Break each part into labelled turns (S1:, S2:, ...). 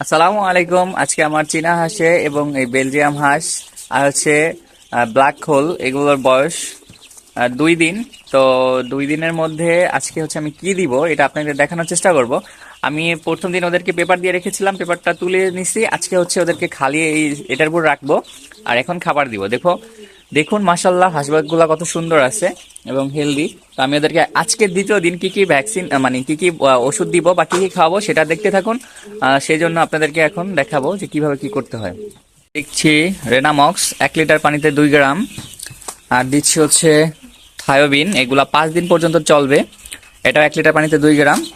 S1: আসসালামু আলাইকুম। আজকে আমার চীনা হাঁসে এবং এই বেলজিয়াম হাঁস আর হচ্ছে ব্ল্যাক হোল, এগুলোর বয়স দুই দিন। তো দুই দিনের মধ্যে আজকে হচ্ছে আমি কি দিব, এটা আপনাদের দেখানোর চেষ্টা করব। আমি প্রথম দিন ওদেরকে পেপার দিয়ে রেখেছিলাম, পেপারটা তুলে নিছি। আজকে হচ্ছে ওদেরকে খালি এই এটার উপর রাখব আর এখন খাবার দিব। দেখো, দেখুন মাসাল্লাহ হাঁসবাগগুলা কত সুন্দর আছে এবং হেলদি তো আমি ওদেরকে আজকের দ্বিতীয় দিন কি কি ভ্যাকসিন মানে কি কি ওষুধ দিব বা কি কি খাওয়াবো সেটা দেখতে থাকুন। সেই জন্য আপনাদেরকে এখন দেখাবো যে কীভাবে কি করতে হয়। দেখছি রেনামক্স এক লিটার পানিতে দুই গ্রাম। আর দিচ্ছি হচ্ছে থায়োবিন, এগুলা পাঁচ দিন পর্যন্ত চলবে। এটাও এক লিটার পানিতে দুই গ্রাম।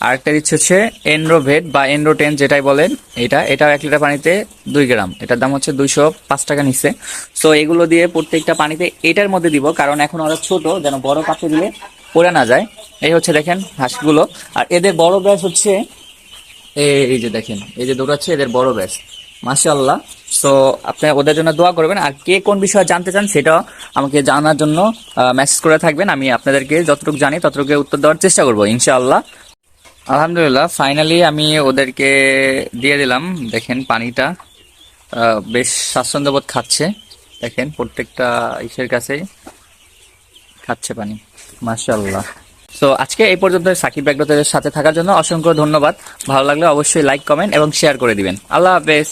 S1: আর একটা দিচ্ছে হচ্ছে এনরোভেট বা এনরোটেন যেটাই বলেন এটা, এটাও এক লিটার পানিতে দুই গ্রাম। এটার দাম হচ্ছে দুইশো পাঁচ টাকা নিচ্ছে। সো এগুলো দিয়ে প্রত্যেকটা পানিতে এটার মধ্যে দিব, কারণ এখন ওরা ছোট, যেন বড় পাত্রে দিলে পড়ে না যায়। এই হচ্ছে দেখেন হাঁসগুলো। আর এদের বড় ব্যাস হচ্ছে, এই- যে দেখেন, এই যে দৌড়াচ্ছে এদের বড় ব্যাস। মাশাআল্লাহ। সো আপনি ওদের জন্য দোয়া করবেন। আর কে কোন বিষয়ে জানতে চান সেটা আমাকে জানার জন্য মেসেজ করে থাকবেন। আমি আপনাদেরকে যতটুকু জানি ততটুকু উত্তর দেওয়ার চেষ্টা করব, ইনশাআল্লাহ। আলহামদুলিল্লাহ ফাইনালি আমি ওদেরকে দিয়ে দিলাম। দেখেন পানিটা বেশ স্বাচ্ছন্দ্যবোধ খাচ্ছে। দেখেন প্রত্যেকটা ইসের কাছেই খাচ্ছে পানি। মাশাআল্লাহ। সো আজকে এই পর্যন্ত সাকিব ব্যাগরতের সাথে থাকার জন্য অসংখ্য ধন্যবাদ। ভালো লাগলে অবশ্যই লাইক কমেন্ট এবং শেয়ার করে দিবেন। আল্লাহ হাফেজ।